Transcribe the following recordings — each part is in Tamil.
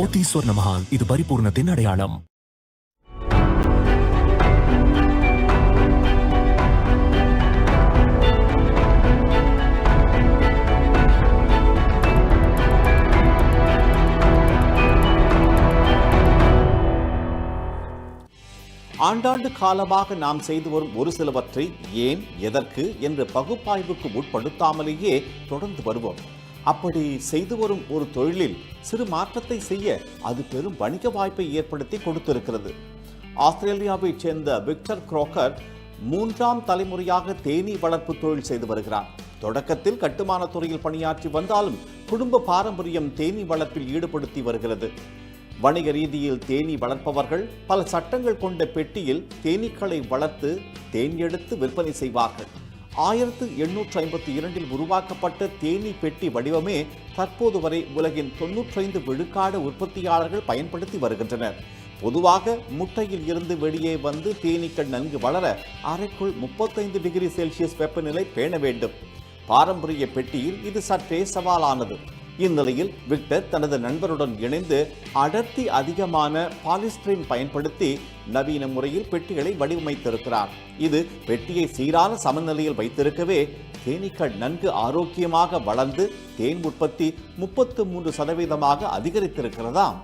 போத்தி இது பரிபூர்ணத்தின் அடையாளம். ஆண்டாண்டு காலமாக நாம் செய்து வரும் ஒரு சிலவற்றை ஏன் எதற்கு என்ற பகுப்பாய்வுக்கு உட்படுத்தாமலேயே தொடர்ந்து வருவோம். அப்படி செய்து வரும் ஒரு தொழிலில் சிறு மாற்றத்தை செய்ய அது பெரும் வணிக வாய்ப்பை ஏற்படுத்தி கொடுத்திருக்கிறது. ஆஸ்திரேலியாவைச் சேர்ந்த விக்டர் குரோக்கர் மூன்றாம் தலைமுறையாக தேனீ வளர்ப்பு தொழில் செய்து வருகிறார். தொடக்கத்தில் கட்டுமான துறையில் பணியாற்றி வந்தாலும் குடும்ப பாரம்பரியம் தேனீ வளர்ப்பில் ஈடுபடுத்தி வருகிறது. வணிக ரீதியில் தேனீ வளர்ப்பவர்கள் பல சட்டங்கள் கொண்ட பெட்டியில் தேனீக்களை வளர்த்து தேன் எடுத்து விற்பனை செய்வார்கள். ஆயிரத்து எண்ணூற்று ஐம்பத்தி இரண்டில் உருவாக்கப்பட்ட தேனீ பெட்டி வடிவமே தற்போது வரை உலகின் தொன்னூற்றைந்து விழுக்காடு உற்பத்தியாளர்கள் பயன்படுத்தி வருகின்றனர். பொதுவாக முட்டையில் இருந்து வெளியே வந்து தேனீக்கள் நன்கு வளர அறைக்குள் முப்பத்தைந்து டிகிரி செல்சியஸ் வெப்பநிலை பேண வேண்டும். பாரம்பரிய பெட்டியில் இது சற்றே சவாலானது. இந்நிலையில் விக்டர் தனது நண்பருடன் இணைந்து அடர்த்தி அதிகமான பாலிஸ்டிரீன் பயன்படுத்தி நவீன முறையில் பெட்டிகளை வடிவமைத்திருக்கிறார். இது பெட்டியை சீரான சமநிலையில் வைத்திருக்கவே தேனீக்கள் நன்கு ஆரோக்கியமாக வளர்ந்து தேன் உற்பத்தி முப்பத்து மூன்று சதவீதமாக அதிகரித்திருக்கிறதாம்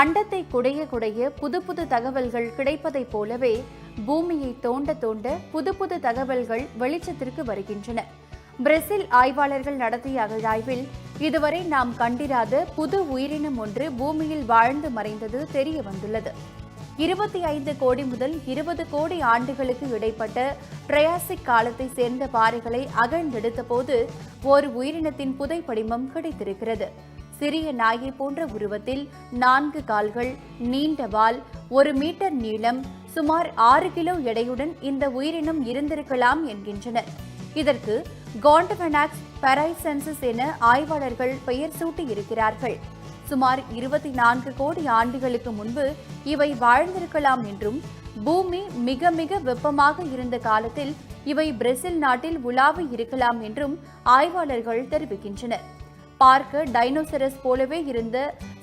அண்டத்தை குடைய குடைய புது புது தகவல்கள் கிடைப்பதைப் போலவே பூமியை தோண்ட தோண்ட புது புது தகவல்கள் வெளிச்சத்திற்கு வருகின்றன. பிரேசில் ஆய்வாளர்கள் நடத்திய அகழாய்வில் இதுவரை நாம் கண்டிராத புது உயிரினம் ஒன்று பூமியில் வாழ்ந்து மறைந்தது தெரிய வந்துள்ளது. இருபத்தி ஐந்து கோடி முதல் இருபது கோடி ஆண்டுகளுக்கு இடைப்பட்ட ட்ரையாசிக் காலத்தை சேர்ந்த பாறைகளை அகழ்ந்தெடுத்த போது ஒரு உயிரினத்தின் புதைப்படிமம் கிடைத்திருக்கிறது. சிறிய நாயை போன்ற உருவத்தில் நான்கு கால்கள் நீண்ட வால் ஒரு மீட்டர் நீளம் சுமார் ஆறு கிலோ எடையுடன் இந்த உயிரினம் இருந்திருக்கலாம் என்கின்றனர். இதற்கு காண்டவனாக்ஸ் பெரைசென்சஸ் என ஆய்வாளர்கள் பெயர் சூட்டியிருக்கிறார்கள். சுமார் இருபத்தி நான்கு கோடி ஆண்டுகளுக்கு முன்பு இவை வாழ்ந்திருக்கலாம் என்றும் பூமி மிக மிக வெப்பமாக இருந்த காலத்தில் இவை பிரேசில் நாட்டில் உலாவி இருக்கலாம் என்றும் ஆய்வாளர்கள் தெரிவிக்கின்றனர். பார்க்க டைனோசரஸ் போலவே இருந்த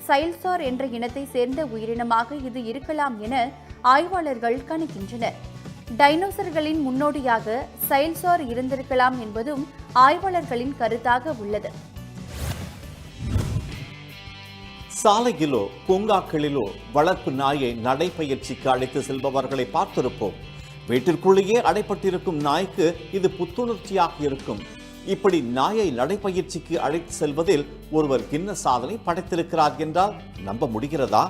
சைல்சார் என்ற இனத்தை சேர்ந்த உயிரினமாக இது இருக்கலாம் என ஆய்வாளர்கள் கணிக்கின்றனர். டைனோசர்களின் முன்னோடியாக சைல்சார் இருந்திருக்கலாம் என்பதும் ஆய்வாளர்களின் கருத்தாக உள்ளது. சாலையிலோ பூங்காக்களிலோ வளர்ப்பு நாயை நடைப்பயிற்சிக்கு அழைத்து செல்பவர்களை பார்த்திருப்போம். வீட்டிற்குள்ளேயே அடைப்பட்டிருக்கும் நாய்க்கு இது புத்துணர்ச்சியாக இருக்கும். இப்படி நாயை நடைப்பயிற்சிக்கு அழைத்து செல்வதில் ஒருவர் கின்ன சாதனை படைத்திருக்கிறார் என்றால் நம்ப முடிகிறதா?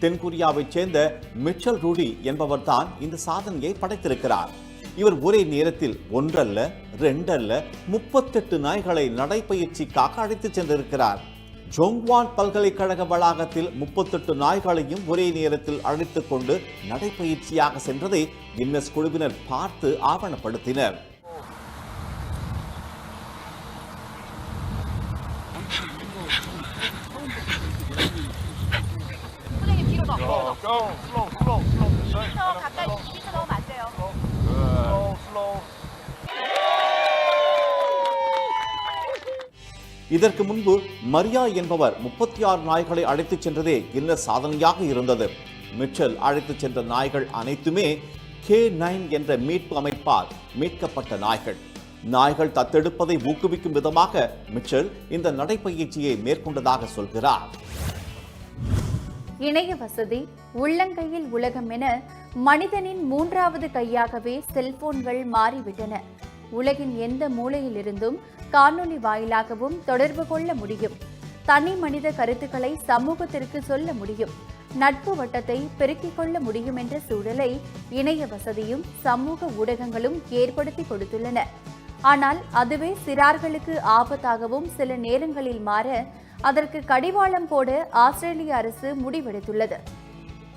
தென்கொரியாவைச் சேர்ந்த மிச்சல் ரூடி என்பவர்தான் இந்த சாதனையை படைத்திருக்கிறார். இவர் ஒரே நேரத்தில் ஒன்றல்ல ரெண்டல்ல முப்பத்தெட்டு நாய்களை நடைப்பயிற்சிக்காக அழைத்துச் சென்றிருக்கிறார். ஜோங்வான் பல்கலைக்கழக வளாகத்தில் முப்பத்தெட்டு நாய்களையும் ஒரே நேரத்தில் அழைத்துக் கொண்டு நடைப்பயிற்சியாக சென்றதை கின்னஸ் குழுவினர் பார்த்து ஆவணப்படுத்தினர். 더. 뒤로 더. 더 가까이 밑에 넣으면 안 돼요. இதற்கு முன்பு மரியா என்பவர் முப்பத்தி ஆறு நாய்களை அழைத்துச் சென்றதே கின்னஸ் சாதனையாக இருந்தது மிச்சல் அழைத்துச் சென்ற நாய்கள் அனைத்துமே கே நைன் என்ற மீட்பு அமைப்பால் மீட்கப்பட்ட நாய்கள் நாய்கள் தத்தெடுப்பதை ஊக்குவிக்கும் விதமாக மிச்சல் இந்த நடைப்பயிற்சியை மேற்கொண்டதாக சொல்கிறார் இணைய வசதி உள்ளங்கையில் உலகம் என மனிதனின் மூன்றாவது கையாகவே செல்போன்கள் மாறிவிட்டன. உலகின் எந்த மூலையிலிருந்தும் காணொளி வாயிலாகவும் தொடர்பு கொள்ள முடியும். தனி மனித கருத்துக்களை சமூகத்திற்கு சொல்ல முடியும். நட்பு வட்டத்தை பெருக்கிக் கொள்ள முடியும் என்ற சூழலை இணைய வசதியும் சமூக ஊடகங்களும் ஏற்படுத்தி கொடுத்துள்ளன. ஆனால் அதுவே சிறார்களுக்கு ஆபத்தாகவும் சில நேரங்களில் மாற அதற்கு கடிவாளம் போட ஆஸ்திரேலிய அரசு முடிவெடுத்துள்ளது.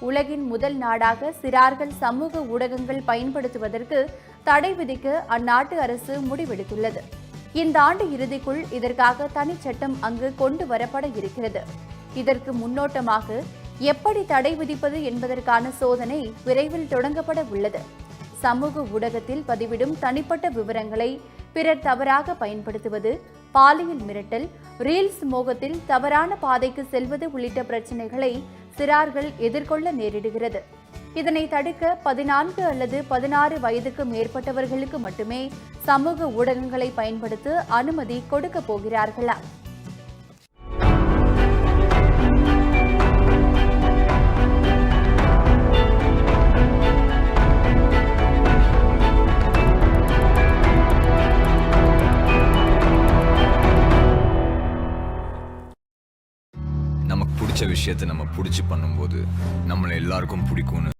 உலகின் முதல் நாடாக சிறார்கள் சமூக ஊடகங்கள் பயன்படுத்துவதற்கு தடை விதிக்க அந்நாட்டு அரசு முடிவெடுத்துள்ளது. இந்த ஆண்டு இறுதிக்குள் இதற்காக தனிச்சட்டம் அங்கு கொண்டு வரப்பட இருக்கிறது. இதற்கு முன்னோட்டமாக எப்படி தடை விதிப்பது என்பதற்கான சோதனை விரைவில் தொடங்கப்பட உள்ளது. சமூக ஊடகத்தில் பதிவிடும் தனிப்பட்ட விவரங்களை பிறர் தவறாக பயன்படுத்துவது பாலியல் மிரட்டல் ரீல்ஸ் மோகத்தில் தவறான பாதைக்கு செல்வது உள்ளிட்ட பிரச்சினைகளை சிறார்கள் எதிர்கொள்ள நேரிடுகிறது. இதனை தடுக்க பதினான்கு அல்லது பதினாறு வயதுக்கு மேற்பட்டவர்களுக்கு மட்டுமே சமூக ஊடகங்களை பயன்படுத்த அனுமதி கொடுக்க போகிறார்களா? விஷயத்தை நம்ம பிடிச்சி பண்ணும்போது நம்மளை எல்லாருக்கும் பிடிக்கும்னு